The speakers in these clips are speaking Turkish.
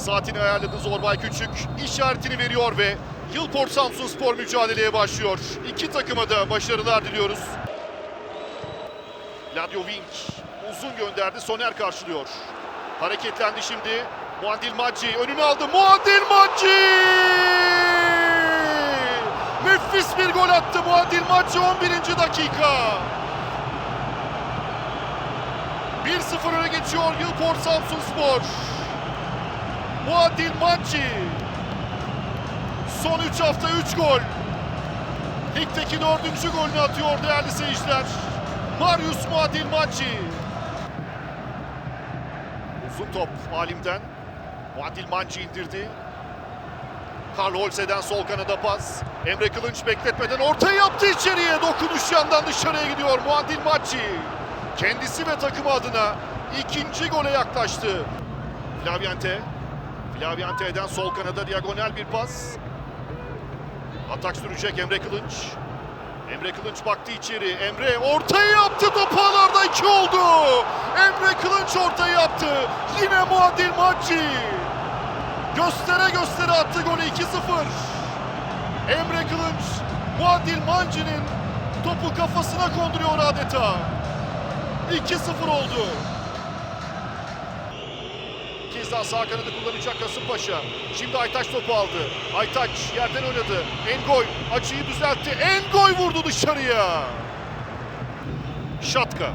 Saatini ayarladı Zorbay Küçük. İşaretini veriyor ve Yılport Samsun Spor mücadeleye başlıyor. İki takıma da başarılar diliyoruz. Gladio Wink uzun gönderdi. Soner karşılıyor. Hareketlendi şimdi. Muadil Macci önünü aldı. Muadil Macci! Nefis bir gol attı Muadil Macci 11. dakika. 1-0 öne geçiyor Yılport Samsun Spor. Muadil Macci. Son 3 hafta 3 gol. Ligdeki dördüncü golünü atıyor değerli seyirciler. Marius Muadil Macci. Uzun top Alim'den. Muadil Macci indirdi. Karl Holze'den sol kanada pas. Emre Kılınç bekletmeden ortaya yaptı içeriye. Dokunuş yandan dışarıya gidiyor Muadil Macci. Kendisi ve takımı adına ikinci gole yaklaştı. Flaviante. Flaviante'den sol kanada diagonal bir pas. Atak sürecek Emre Kılınç. Emre Kılınç baktı içeri. Emre ortaya yaptı. Top ağlarda iki oldu. Emre Kılınç ortaya yaptı. Yine Muadil Macci. Göstere göstere attı golü 2-0. Emre Kılınç Muadil Manci'nin topu kafasına konduruyor adeta. 2-0 oldu. Kez daha sağ kanadı kullanacak Kasımpaşa. Şimdi Aytaç topu aldı. Aytaç yerden oynadı. Engoy açıyı düzeltti. Engoy vurdu dışarıya. Şatka.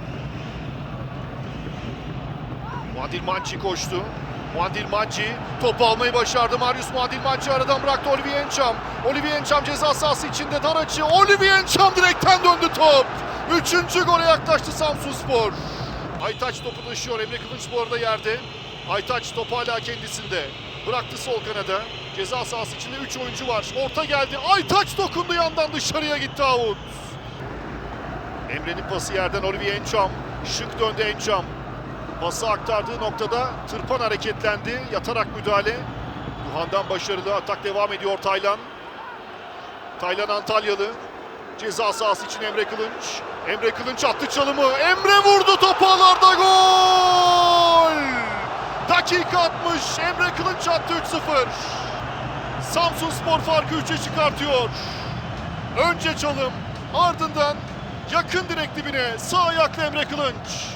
Muadil Manci koştu. Muadil Manci topu almayı başardı. Marius Muadil Manci aradan bıraktı Olivier Encham. Olivier Encham ceza sahası içinde dar açı. Olivier Encham direkten döndü top. Üçüncü gole yaklaştı Samsun Spor. Aytaç topu taşıyor. Emre Kılıç bu arada yerde. Aytaç top hala kendisinde. Bıraktı sol kanada. Ceza sahası içinde 3 oyuncu var. Orta geldi. Aytaç dokundu yandan dışarıya gitti out. Emre'nin pası yerden Olivier Encham. Şık döndü Encham. Pası aktardığı noktada tırpan hareketlendi. Yatarak müdahale. Duhan'dan başarılı. Atak devam ediyor Taylan. Taylan Antalyalı. Ceza sahası için Emre Kılınç. Emre Kılınç attı çalımı. Emre vurdu topu ağlarda gol! Dakika 60. Emre Kılınç attı 3-0. Samsun Spor farkı 3'e çıkartıyor. Önce çalım, ardından yakın direk dibine sağ ayaklı Emre Kılınç.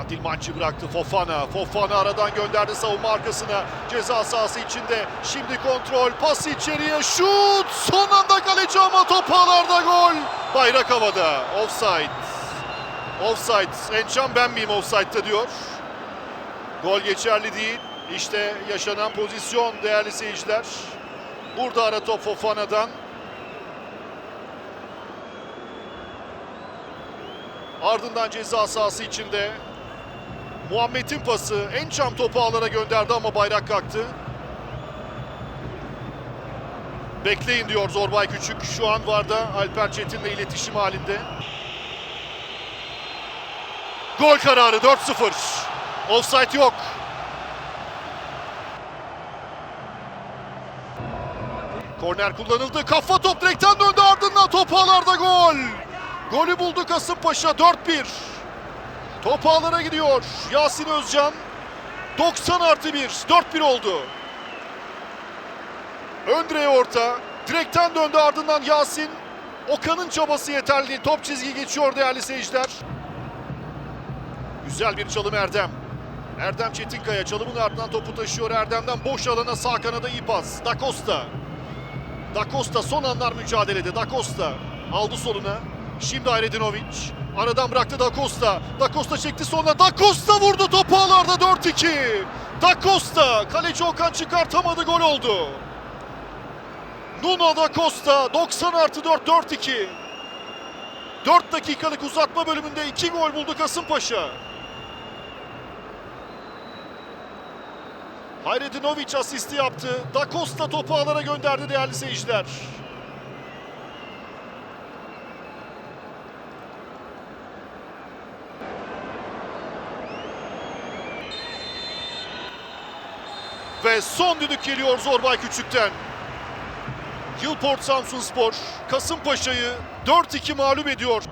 Muadil Mançı bıraktı Fofana. Fofana aradan gönderdi savunma arkasına. Ceza sahası içinde. Şimdi kontrol. Pas içeriye. Şut. Son anda kaleci ama top ağlarda gol. Bayrak havada. Offside. Offside. Ençam ben miyim offside'da diyor. Gol geçerli değil. İşte yaşanan pozisyon değerli seyirciler. Burada ara top Fofana'dan. Ardından ceza sahası içinde Muhammed'in pası Ençam topu ağlara gönderdi ama bayrak kalktı. Bekleyin diyor Zorbay Küçük. Şu an Varda Alper Çetin'le iletişim halinde. Gol kararı 4-0. Offside yok. Korner kullanıldı. Kafa top direkten döndü ardından top ağlarda gol. Golü buldu Kasımpaşa 4-1. Top ağlara gidiyor. Yasin Özcan 90 artı 1. 4-1 oldu. Öndre orta. Direkten döndü ardından Yasin. Okan'ın çabası yeterli. Top çizgi geçiyor değerli seyirciler. Güzel bir çalım Erdem. Erdem Çetinkaya çalımın ardından topu taşıyor. Erdem'den boş alana sağ kanada iyi pas. Da Costa. Da Costa son anlar mücadelede. Da Costa aldı soluna. Şimdi Ayredinovic. Aradan bıraktı Da Costa. Da Costa çekti sonra. Da Costa vurdu topu ağlarda 4-2. Da Costa. Kaleci Okan çıkartamadı gol oldu. Nuno Da Costa 90 artı 4 4-2. 4 dakikalık uzatma bölümünde 2 gol buldu Kasımpaşa. Hayredinovic asisti yaptı. Da Costa topu ağlara gönderdi değerli seyirciler. Ve son düdük geliyor Zorbay Küçük'ten. Yılport Samsun Spor Kasımpaşa'yı 4-2 mağlup ediyor.